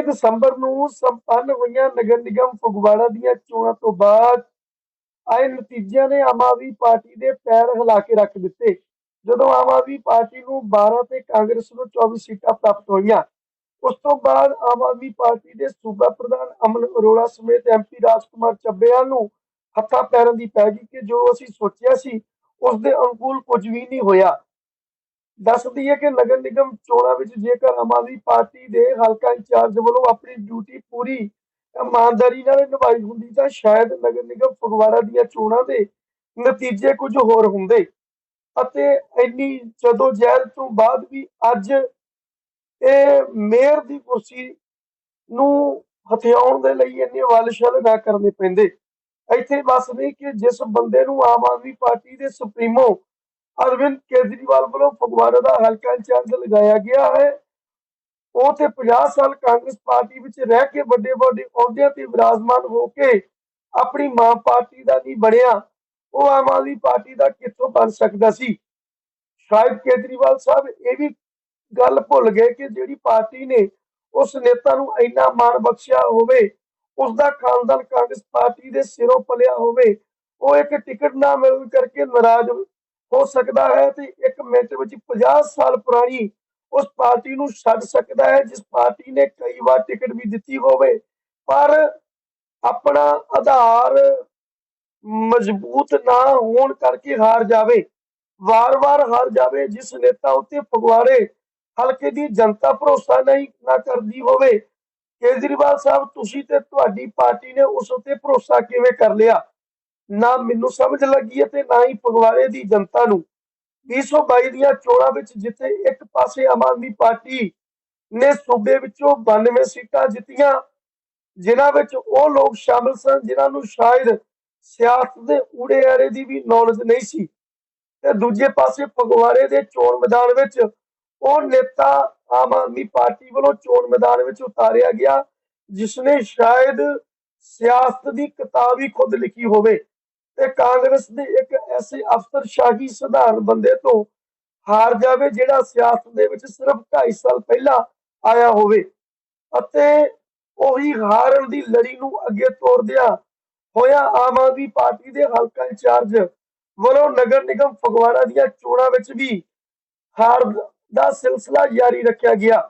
19 ਦਸੰਬਰ ਨੂੰ ਸੰਪੰਨ ਹੋਈਆਂ ਨਗਰ ਨਿਗਮ ਫਗਵਾੜਾ ਦੀਆਂ ਚੋਣਾਂ ਤੋਂ ਬਾਅਦ ਆਏ ਨਤੀਜਿਆਂ ਨੇ ਆਮ ਆਦਮੀ ਪਾਰਟੀ ਦੇ ਪੈਰ ਹਿਲਾ ਕੇ ਰੱਖ ਦਿੱਤੇ। ਜਦੋਂ ਆਮ ਆਦਮੀ ਪਾਰਟੀ ਨੂੰ 12 ਤੇ ਕਾਂਗਰਸ ਨੂੰ 24 ਸੀਟਾਂ ਪ੍ਰਾਪਤ ਹੋਈਆਂ, ਉਸ ਤੋਂ ਬਾਅਦ ਆਮ ਆਦਮੀ ਪਾਰਟੀ ਦੇ ਸੂਬਾ ਪ੍ਰਧਾਨ ਅਮਨ ਅਰੋੜਾ ਸਮੇਤ ਐਮਪੀ ਰਾਜਕੁਮਾਰ ਚੱਬੇਵਾਲ ਨੂੰ ਹੱਥਾਂ ਪੈਰਾਂ ਦੀ ਪੈ ਗਈ ਕਿ ਜੋ ਅਸੀਂ ਸੋਚਿਆ ਸੀ, ਉਸ ਦੇ ਅਨੁਕੂਲ ਕੁਝ ਵੀ ਨਹੀਂ ਹੋਇਆ। ਦੱਸਦੀ ਹੈ ਕਿ ਨਗਰ ਨਿਗਮ ਚੋਣਾਂ ਵਿੱਚ ਜੇਕਰ ਆਮ ਆਦਮੀ ਪਾਰਟੀ ਦੇ ਹਲਕਾ ਇੰਚਾਰਜ ਵੱਲੋਂ ਆਪਣੀ ਡਿਊਟੀ ਪੂਰੀ ਇਮਾਨਦਾਰੀ ਨਾਲ ਨਿਭਾਈ ਹੁੰਦੀ ਤਾਂ ਸ਼ਾਇਦ ਨਗਰ ਨਿਗਮ ਫਗਵਾੜਾ ਦੀਆਂ ਚੋਣਾਂ ਦੇ ਨਤੀਜੇ ਕੁਝ ਹੋਰ ਹੁੰਦੇ। ਅਤੇ ਇੰਨੀ ਜਦੋਂ ਜਹਿਦ ਤੋਂ ਬਾਅਦ ਵੀ ਅੱਜ ਇਹ ਮੇਅਰ ਦੀ ਕੁਰਸੀ ਨੂੰ ਹਥਿਆਉਣ ਦੇ ਲਈ ਇੰਨੇ ਵਾਲਸ਼ਲ ਨਾ ਕਰਨੇ ਪੈਂਦੇ। ਇੱਥੇ ਬਸ ਨਹੀਂ ਕਿ ਜਿਸ ਬੰਦੇ ਨੂੰ ਆਮ ਆਦਮੀ ਪਾਰਟੀ ਦੇ ਸੁਪਰੀਮੋ ਅਰਵਿੰਦ ਕੇਜਰੀਵਾਲ ਵੱਲੋਂ ਫਗਵਾੜਾ ਦਾ ਹਲਕਾ ਇੰਚਾਰਜ ਲਗਾਇਆ ਗਿਆ ਹੈ। ਉਹ ਤੇ 50 ਸਾਲ ਕਾਂਗਰਸ ਪਾਰਟੀ ਵਿੱਚ ਰਹਿ ਕੇ ਵੱਡੇ ਵੱਡੇ ਅਹੁਦਿਆਂ ਤੇ ਵਿਰਾਜਮਾਨ ਹੋ ਕੇ ਆਪਣੀ ਮਾਂ ਪਾਰਟੀ ਦਾ ਨਹੀਂ ਬਣਿਆ, ਉਹ ਆਮ ਆਦਮੀ ਪਾਰਟੀ ਦਾ ਕਿੱਥੋਂ ਬਣ ਸਕਦਾ ਸੀ? ਸ਼ਾਇਦ ਕੇਜਰੀਵਾਲ ਸਾਹਿਬ, ਇਹ ਵੀ ਗੱਲ ਭੁੱਲ ਗਏ ਕਿ ਜਿਹੜੀ ਪਾਰਟੀ ਨੇ ਉਸ ਨੇਤਾ ਨੂੰ ਇੰਨਾ ਮਾਣ ਬਖਸ਼ਿਆ ਹੋਵੇ ਉਸ ਦਾ ਖਾਨਦਾਨ ਕਾਂਗਰਸ ਪਾਰਟੀ ਦੇ ਸਿਰੋਂ ਪਲਿਆ ਹੋਵੇ, ਉਹ ਇੱਕ ਟਿਕਟ ਨਾ ਮਿਲਣ ਕਰਕੇ ਨਾਰਾਜ਼ ਹੋ ਸਕਦਾ ਹੈ ਤੇ ਇੱਕ ਮਿੰਟ ਵਿੱਚ 50 ਸਾਲ ਪੁਰਾਣੀ ਉਸ ਪਾਰਟੀ ਨੂੰ ਛੱਡ ਸਕਦਾ ਹੈ, ਜਿਸ ਪਾਰਟੀ ਨੇ ਕਈ ਵਾਰ ਟਿਕਟ ਵੀ ਦਿੱਤੀ ਹੋਵੇ। ਪਰ ਆਪਣਾ ਆਧਾਰ ਮਜ਼ਬੂਤ ਨਾ ਹੋਣ ਕਰਕੇ ਹਾਰ ਜਾਵੇ। ਵਾਰ-ਵਾਰ ਹਾਰ ਜਾਵੇ, ਜਿਸ ਨੇਤਾ ਉੱਤੇ ਫਗਵਾੜੇ ਹਲਕੇ ਦੀ ਜਨਤਾ ਭਰੋਸਾ ਨਹੀਂ, ਨਾ ਕਰਦੀ ਹੋਵੇ। ਕੇਜਰੀਵਾਲ ਸਾਹਿਬ, ਤੁਸੀਂ ਤੇ ਤੁਹਾਡੀ ਪਾਰਟੀ ਨੇ ਉਸ ਉੱਤੇ ਭਰੋਸਾ ਕਿਵੇਂ ਕਰ ਲਿਆ? ਨਾ ਮੈਨੂੰ ਸਮਝ ਲੱਗੀ ਹੈ ਤੇ ਨਾ ਹੀ ਫਗਵਾੜੇ ਦੀ ਜਨਤਾ ਨੂੰ। 2022 ਦੀਆਂ ਚੋਣਾਂ ਵਿੱਚ ਜਿੱਥੇ ਇੱਕ ਪਾਸੇ ਆਮ ਆਦਮੀ ਪਾਰਟੀ ਨੇ ਸੂਬੇ ਵਿੱਚੋਂ 92 ਸੀਟਾਂ ਜਿੱਤੀਆਂ। ਜਿਨ੍ਹਾਂ ਵਿੱਚ ਉਹ ਲੋਕ ਸ਼ਾਮਲ ਸਨ ਜਿਨ੍ਹਾਂ ਨੂੰ ਸ਼ਾਇਦ ਸਿਆਸਤ ਦੇ ਊੜੇ ਆੜੇ ਦੀ ਵੀ ਨੌਲੇਜ ਨਹੀਂ ਸੀ। ਤੇ ਦੂਜੇ ਪਾਸੇ ਫਗਵਾੜੇ ਦੇ ਚੋਣ ਮੈਦਾਨ ਵਿੱਚ ਉਹ ਨੇਤਾ ਆਮ ਆਦਮੀ ਪਾਰਟੀ ਵੱਲੋਂ ਚੋਣ ਮੈਦਾਨ ਵਿੱਚ ਉਤਾਰਿਆ ਗਿਆ ਜਿਸ ਨੇ ਸ਼ਾਇਦ ਸਿਆਸਤ ਦੀ ਕਿਤਾਬ ਹੀ ਖੁਦ ਲਿਖੀ ਹੋਵੇ। ਤੇ ਕਾਂਗਰਸ ਦੇ ਇੱਕ ਐਸੇ ਅਫਸਰਸ਼ਾਹੀ ਸਧਾਰਨ ਬੰਦੇ ਤੋਂ ਹਾਰ ਜਾਵੇ ਜਿਹੜਾ ਸਿਆਸਤ ਦੇ ਵਿੱਚ ਸਿਰਫ 2.5 ਸਾਲ ਪਹਿਲਾਂ ਆਇਆ ਹੋਵੇ। ਅਤੇ ਉਹੀ ਹਾਰਨ ਦੀ ਲੜੀ ਨੂੰ ਅੱਗੇ ਤੋਰਦਿਆਂ ਹੋਇਆ ਆਮ ਆਦਮੀ ਪਾਰਟੀ ਦੇ ਹਲਕਾ ਇੰਚਾਰਜ ਵੱਲੋਂ ਨਗਰ ਨਿਗਮ ਫਗਵਾੜਾ ਦੀਆਂ ਚੋਣਾਂ ਵਿੱਚ ਵੀ ਹਾਰ ਦਾ ਸਿਲਸਿਲਾ ਜਾਰੀ ਰੱਖਿਆ ਗਿਆ।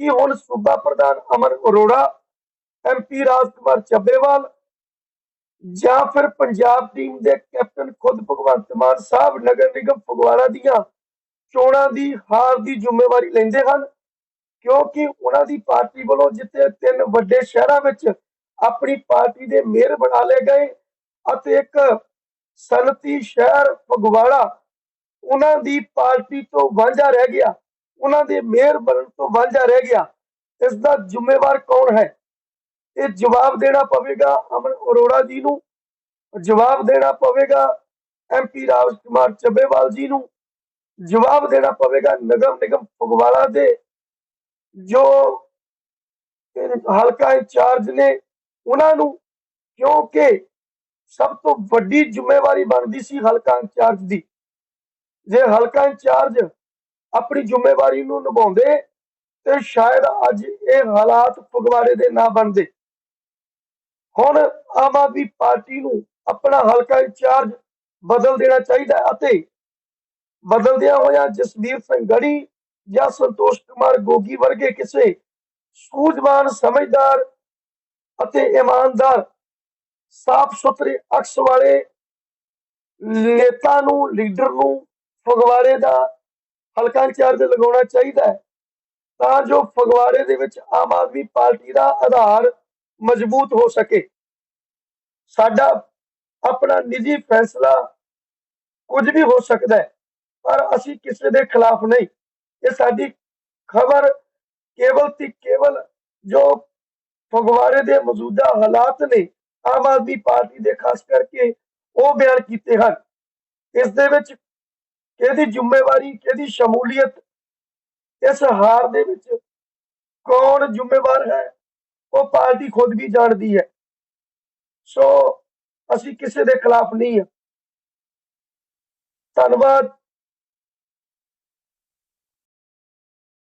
ਕਿ ਹੁਣ ਸੂਬਾ ਪ੍ਰਧਾਨ ਅਮਨ ਅਰੋੜਾ ਐਮਪੀ ਰਾਜਕੁਮਾਰ ਚੱਬੇਵਾਲ ਜਾਂ ਫਿਰ ਪੰਜਾਬ ਟੀਮ ਦੇ ਕੈਪਟਨ ਖੁਦ ਭਗਵੰਤ ਮਾਨ ਸਾਹਿਬ ਨਗਰ ਨਿਗਮ ਫਗਵਾੜਾ ਦੀਆਂ ਚੋਣਾਂ ਦੀ ਹਾਰ ਦੀ ਜ਼ਿੰਮੇਵਾਰੀ ਲੈਂਦੇ ਹਨ, ਕਿਉਂਕਿ ਉਹਨਾਂ ਦੀ ਪਾਰਟੀ ਵੱਲੋਂ ਜਿੱਤੇ ਤਿੰਨ ਵੱਡੇ ਸ਼ਹਿਰਾਂ ਵਿੱਚ ਆਪਣੀ ਪਾਰਟੀ ਦੇ ਮੇਅਰ ਬਣਾ ਲਏ ਗਏ ਅਤੇ ਇੱਕ ਸਨਤੀ ਸ਼ਹਿਰ ਫਗਵਾੜਾ, ਉਹਨਾਂ ਦੀ ਪਾਰਟੀ ਤੋਂ ਵਾਂਝਾ ਰਹਿ ਗਿਆ, ਉਹਨਾਂ ਦੇ ਮੇਅਰ ਬਣਨ ਤੋਂ ਵਾਂਝਾ ਰਹਿ ਗਿਆ, ਇਸ ਦਾ ਜ਼ਿੰਮੇਵਾਰ ਕੌਣ ਹੈ? ਇਹ ਜਵਾਬ ਦੇਣਾ ਪਵੇਗਾ ਅਮਨ ਅਰੋੜਾ ਜੀ ਨੂੰ, ਜਵਾਬ ਦੇਣਾ ਪਵੇਗਾ ਐਮਪੀ ਰਾਜ ਕੁਮਾਰ ਚੱਬੇਵਾਲ ਜੀ ਨੂੰ, ਜਵਾਬ ਦੇਣਾ ਪਵੇਗਾ ਨਗਮ ਨਿਗਮ ਫਗਵਾੜਾ ਦੇ, ਜੋ ਹਲਕਾ ਇੰਚਾਰਜ ਨੇ ਉਹਨਾਂ ਨੂੰ, ਕਿਉਂਕਿ ਸਭ ਤੋਂ ਵੱਡੀ ਜ਼ਿੰਮੇਵਾਰੀ ਬਣਦੀ ਸੀ ਹਲਕਾ ਇੰਚਾਰਜ ਦੀ। ਜੇ ਹਲਕਾ ਇੰਚਾਰਜ ਆਪਣੀ ਜ਼ਿੰਮੇਵਾਰੀ ਨੂੰ ਨਿਭਾਉਂਦੇ ਤੇ ਸ਼ਾਇਦ ਅੱਜ ਇਹ ਹਾਲਾਤ ਫਗਵਾੜੇ ਦੇ ਨਾ ਬਣਦੇ। ਹੁਣ ਆਮ ਆਦਮੀ ਪਾਰਟੀ ਨੂੰ ਆਪਣਾ ਹਲਕਾ ਇੰਚਾਰਜ ਬਦਲ ਦੇਣਾ ਚਾਹੀਦਾ ਅਤੇ ਬਦਲਦਿਆਂ ਹੋਇਆ ਜਸਵੀਰ ਸਿੰਘ ਗੜੀ ਜਾਂ ਸੰਤੋਸ਼ ਕੁਮਾਰ ਗੋਗੀ ਵਰਗੇ ਕਿਸੇ ਸੂਝਵਾਨ ਸਮਝਦਾਰ ਅਤੇ ਇਮਾਨਦਾਰ ਸਾਫ਼ ਸੁਥਰੇ ਅਕਸ ਵਾਲੇ ਨੇਤਾ ਨੂੰ, ਲੀਡਰ ਨੂੰ ਫਗਵਾੜੇ ਦਾ ਹਲਕਾ ਇੰਚਾਰਜ ਲਗਾਉਣਾ ਚਾਹੀਦਾ ਹੈ। ਤਾਂ ਜੋ ਫਗਵਾੜੇ ਦੇ ਵਿੱਚ ਆਮ ਆਦਮੀ ਪਾਰਟੀ ਦਾ ਆਧਾਰ ਮਜ਼ਬੂਤ ਹੋ ਸਕੇ। ਸਾਡਾ ਆਪਣਾ ਨਿੱਜੀ ਫੈਸਲਾ ਕੁਝ ਵੀ ਹੋ ਸਕਦਾ ਹੈ, ਪਰ ਅਸੀਂ ਕਿਸੇ ਦੇ ਖਿਲਾਫ ਨਹੀਂ। ਇਹ ਸਾਡੀ ਖਬਰ ਕੇਵਲ ਤੇ ਕੇਵਲ ਜੋ ਫਗਵਾੜੇ ਦੇ ਮੌਜੂਦਾ ਹਾਲਾਤ ਨੇ, ਆਮ ਆਦਮੀ ਪਾਰਟੀ ਦੇ, ਖਾਸ ਕਰਕੇ ਉਹ ਬਿਆਨ ਕੀਤੇ ਹਨ। ਇਸ ਦੇ ਵਿੱਚ ਕਿਹਦੀ ਜ਼ਿੰਮੇਵਾਰੀ, ਕਿਹਦੀ ਸ਼ਮੂਲੀਅਤ, ਇਸ ਹਾਰ ਦੇ ਵਿੱਚ ਕੌਣ ਜ਼ਿੰਮੇਵਾਰ ਹੈ? ਉਹ ਪਾਰਟੀ ਖੁਦ ਵੀ ਜਾਣਦੀ ਹੈ। ਸੋ ਅਸੀਂ ਕਿਸੇ ਦੇ ਖਿਲਾਫ ਨਹੀਂ ਹਾਂ। ਧੰਨਵਾਦ।